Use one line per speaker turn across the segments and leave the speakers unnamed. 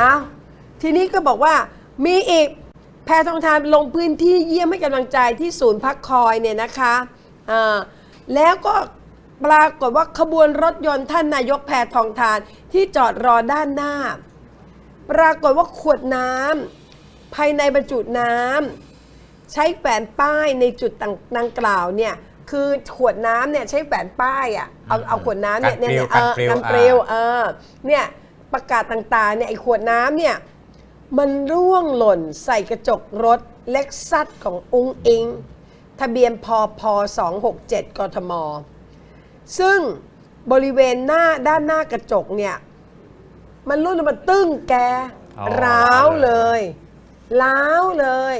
อ้าวทีนี้ก็บอกว่ามีอีกแพทองทานลงพื้นที่เยี่ยมให้กำลังใจที่ศูนย์พักคอยเนี่ยนะคะอ่าแล้วก็ปรากฏว่าขบวนรถยนต์ท่านนายกแพทองทานที่จอดรอด้านหน้า ปรากฏว่าขวดน้ำภายในบรรจุน้ำใช้แฝนป้ายในจุดต่างดังกล่าวเนี่ยคือขวดน้ำเนี่ยใช้แฝนป้ายอะเอาเอาขวดน้ำเนี่ยเนี่ยเนี่ยเออ
กัน
กัน
ป
เป
ลิ
ล
ว
วเออเนี่ย ประกาศต่างๆเนี่ยไอ้ขวดน้ำเนี่ยมันร่วงหล่นใส่กระจกรถเล็กซัสของอุ้งอิง ทะเบียนพพ267 กทม ซึ่งบริเวณหน้าด้านหน้ากระจกเนี่ย มันรุ่นมันตึ้งแก
อ๋อ
ร้าวเลยร้าวเลย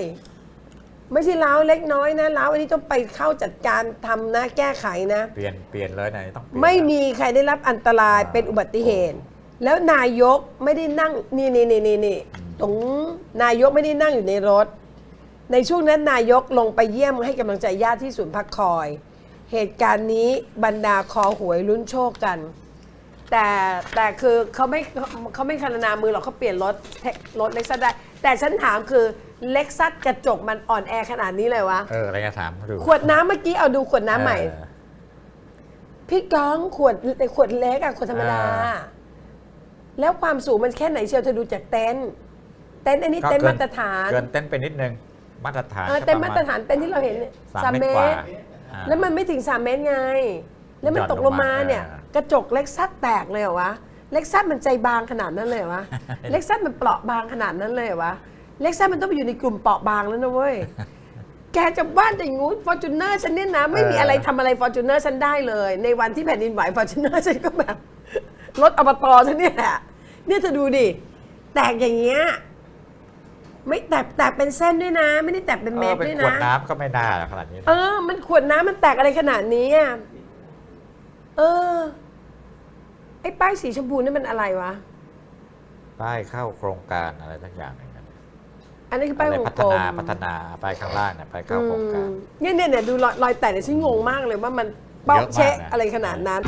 ไม่ใช่ร้าวเล็กน้อยนะร้าวอันนี้ต้องไปเข้าจัดการทำนะแก้ไขนะ
เปลี่ยนเปลี่ยนเลยนะต้องเปลี่ยน
ไม่มีใครได้รับอันตราย
อ่า
เป็นอุบัติเหตุ แล้วนายกไม่ได้นั่งนี่นี่นี่นี่นี่ตรงนายกไม่ได้นั่งอยู่ในรถ ในช่วงนั้นนายกลงไปเยี่ยมให้กำลังใจญาติที่ศูนย์พักคอย เหตุการณ์นี้บรรดาคอหวยลุ้นโชคกัน แต่แต่คือเขาไม่เขาไม่คารนามือหรอกเขาเปลี่ยนรถเทครถเล็กซัสได้ แต่ฉันถามคือเล็กซัสกระจกมันอ่อนแอขนาดนี้เลยวะ
เอออะไรจะถามดู
ขวดน้ำเมื่อกี้เอาดูขวดน้ำใหม่
เออ
พี่ก้องขวดแต่ขวดเล็กอะขวดธรรมดา
อ่า
แล้วความสูงมันแค่ไหนเชียวเธอดูจากเต็นท์เต็นท์อันนี้
ก็
เต็นท์
กิ
มาตรฐาน
เกินเต้นไปนิดนึงมาตรฐาน
เออ
ก็
เต็นท์
ป
มา
ระ
ตร
ณ
ฐานเต็นท์ที่เราเห็นเนี่ย
สาม
สาม
เม
เม
ตรกว่า
ตร
อ่า
แล้วมันไม่ถึงสามเมตรไง แล้วมัน
หย่อน
ตกลงมา
ลงมา
เนี่ย
เออ
กระจกเล็กซัสแตกเลยเหรอวะเล็กซัสมันใจบางขนาดนั้นเลยเหรอวะ เล็กซัสมันเปราะบางขนาดนั้นเลยเหรอวะเล็กซัสมันต้องไปอยู่ในกลุ่มเปราะบางแล้วนะเว้ย แกจะบ้านจะงูฟอร์จูเนอร์ฉันเนี่ยนะ ไม่มีอะไรทำอะไรฟอร์จูเนอร์ฉันได้เลย ในวันที่แผ่นดินไหวฟอร์จูเนอร์ฉันก็แบบ รถอบตฉันเนี่ยแหละเนี่ยเธอดูดิ แตกอย่างเงี้ยไม่แตกแตกเป็นเส้นด้วยนะ ไม่ได้แตกเป็น
เอ
เม็
อ
ด
เป็น
ด้วย
ขวด
นะ
น้ำก็ไม่น่าขนาดนี้นะ
เออ มันขวดน้ำมันแตกอะไรขนาดนี้อะ เออ ไอ้ป้ายสีชมพูนี่มันอะไรวะ
ป้ายเข้าโครงการอะไรสักอย่างหนึ่งนะ
อันนี้คือ
อะ
ป้าย
ไร
วง
พั
ก
ฒ
ลม
นาพัฒนาป้ายข้างล่างเนี่ยป้ายเข้าโครงการ
อืมเนี่ยเนี่ยเนี่ยดูรอยรอยแตกเนี่ยฉันงงมากเลยว่ามันเปาะ
เยอะมาก
เชะ
นะ
อะไรขนาดนั้น